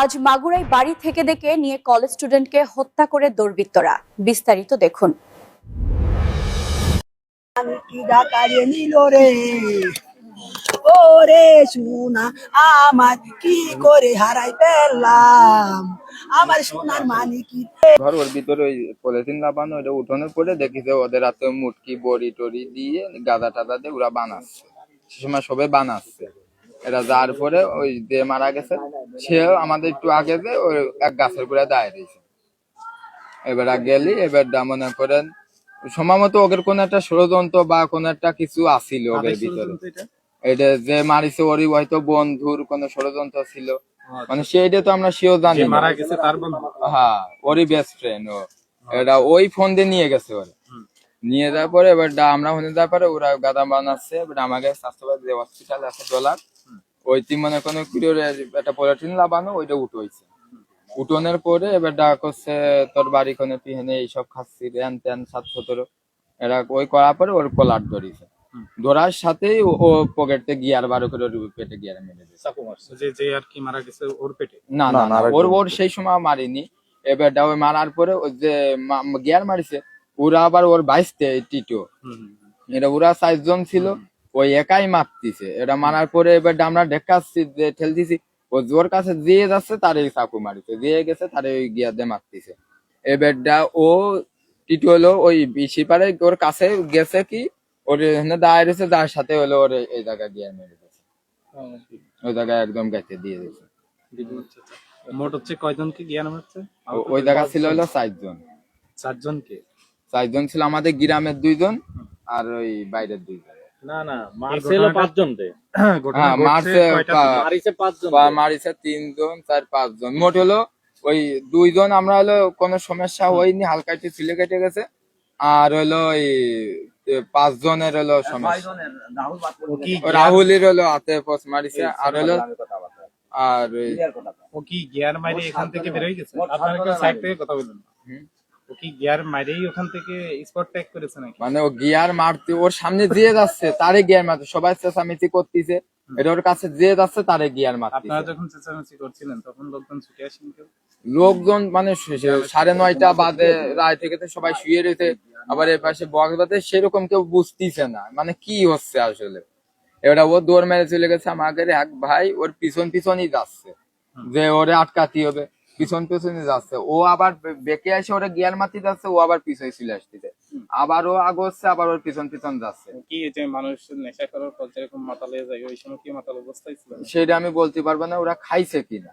আজ মাগুরায় বাড়ি থেকে ডেকে নিয়ে কলেজ স্টুডেন্টকে হত্যা করে দুর্বৃত্তরা। বিস্তারিত দেখুন। কি ডাকারে নিল রে। ও রে সোনা আমার কি করে হারাই পেলাম? আমার সোনার মানে কি ধর ওর ভিতরে ওই পলিথিন লাগানো ওটা উঠোনের পরে দেখি যে ওদের হাতে মুটকি বড়ি টড়ি দিয়ে গাদা টাদা দিয়ে ওরা বানাচ্ছে। সে সময় সবে বানাচ্ছে। এরা যার পরে ওই যে মারা গেছে সেও আমাদের একটু আগে যে ওই এক গাছের করে দাঁড়িয়ে রয়েছে। এবার গেলি এবার মনে করেন সময় মতো ওদের কোন একটা ষড়যন্ত্র বা কোন একটা কিছু আসিল ওদের ভিতরে। এটা? যে মারিছে ওরই হয়তো বন্ধুর কোন ষড়যন্ত্র ছিল। মানে সেইটা তো আমরা সেও জানি মারা গেছে তার বন্ধু। হ্যাঁ ওরই বেস্ট ফ্রেন্ড ও। এটা ওই ফোন দিয়ে নিয়ে গেছে ওরা। নিয়ে যাওয়ার পরে এবার আমরা ওখানে যাওয়ার পরে ওরা গাদা বানাচ্ছে এবার আমাকে স্বাস্থ্যবাদী যে হসপিটাল আছে ডলার ওইটি মনে কোনো কি ওরে একটা পলিথিন লাগানো ওইটা উঠে হয়েছে উঠোনের পরে এবার ডাক হচ্ছে তোর বাড়ি কোনে পিহনে এইসব খাচ্ছি ধ্যান ত্যান সাত সতেরো এরা ওই করার পরে ওর কলার ধরিছে। ধরার সাথেই ও- পকেটে গিয়ার বারো করে ওর পেটে গিয়ার মেরে দিয়েছে। যে যে আর কি মারা গেছে ওর পেটে? না না না ওর ওর সেই সময় মারিনি। এবার ওই মারার পরে ওই যে মা- গিয়ার মারিছে ওরা আবার ওর বাইশতে টিটো। এটা ওরা চারজন ছিল। ওই একাই মারতিছে। এটা মারার পরে এবার আমরা ঢেকাচ্ছি যে ঠেলতেছি। ও জোর কাছে দিয়ে যাচ্ছে তার এই চাকু মারিছে। দিয়ে গেছে তার ওই গিয়ার দিয়ে মারতিছে। এবার দা ও টিটো হলো ওই বিশি পারে ওর কাছে গেছে কি ওর এখানে দাঁড়িয়ে রয়েছে যার সাথে হলো ওর এই- জায়গায় গিয়ার মেরে দিয়েছে। ওই জায়গায় একদম গাইতে দিয়ে দিয়েছে। মোট হচ্ছে কয়জনকে জ্ঞান মারছে ওই জায়গা ছিল হলো চারজন। চারজনকে? চারজন ছিল আমাদের গ্রামের দুইজন আর ওই বাইরের দুইজন। না পাঁচজন হ্যাঁ, মারছে? মারিছে তিনজন চার পাঁচজন। মোট হলো ওই দুইজন আমরা হলো কোনো সমস্যা হয়নি হালকা একটু ছিলে কেটে গেছে। আর হলো ওই হলো সমস্যা। ও কি ও রাহুলের হলো হাতে মারিছে আর হলো আর ও কি গিয়ার মাইরে এখান থেকে বেরোয় গেছে? আপনারা সাইড থেকে কথা বলুন হুম। ও কি গিয়ার মাইরেই ওখান থেকে স্পট ট্যাগ করেছে নাকি? মানে ও গিয়ার মারতে ওর সামনে দিয়ে যাচ্ছে তারে গিয়ার মারতে সবাই চেঁচামেচি করতেছে। এটা ওর কাছে দিয়ে যাচ্ছে তারে গিয়ার আপনারা যখন চেঁচামেচি করছিলেন তখন লোকজন ছুটে আসেন কেউ? লোকজন মানে সাড়ে নয়টা বাদে রায় থেকে তো সবাই শুয়ে রয়েছে। আবার এর পাশে বক্স বাদে সেরকম কেউ বুঝতেছে না। মানে কি হচ্ছে আসলে? এবার ও দৌড় মেরে চলে গেছে আমাদের এক ভাই ওর পিছন পিছনই যাচ্ছে। যে ওরে আটকাতে হবে। পিছন পিছনই যাচ্ছে। ও আবার বেঁকে আসে ওরে গিয়ার মারতে যাচ্ছে ও আবার পিছনে চলে আসতেছে। আবার ও আগোচ্ছে আবার ওর পিছন পিছন যাচ্ছে। কি এই যে মানুষ নেশা করার পর যেরকম মাতালে যায় ওই সময় কি মাতাল অবস্থায় ছিল? সেটা আমি বলতে পারব না ওরা খাইছে কিনা।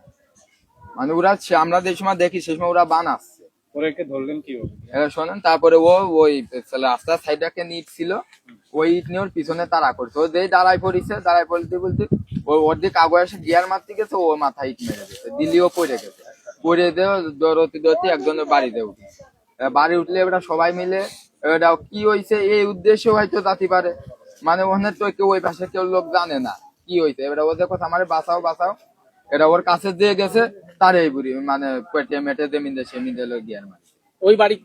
মানে ওরা আমরা যে সময় দেখি সেই সময় ওরা বানাচ্ছে ওদেরকে ধরলেন কি হবে শোনেন তারপরে ও ওই রাস্তার সাইডটাকে নিট ছিল ওই ইট নিয়ে ওর পিছনে তাড়া করছে। ও যেই দাঁড়ায় পড়িছে দাঁড়ায় পড়তে বলতে ও ওর দিকে আগে এসে গিয়ার মারতে গেছে ও মাথায় ইট মেরে গেছে দিল্লিও পড়ে গেছে। পড়ে একজনের বাড়িতে উঠে। বাড়ি উঠলে সবাই মিলে এটা কি হয়েছে এই উদ্দেশ্যে হয়তো যাতে পারে। মানে ওখানে তো কেউ ওই পাশে কেউ লোক জানে না কি হয়েছে এবার ওদের কথা আমার বাঁচাও বাঁচাও। এটা ওর কাছে দিয়ে গেছে তার এই বুড়ি মানে পেটে মেটে জমিন দিয়ে লোক গিয়ে ওই বাড়ি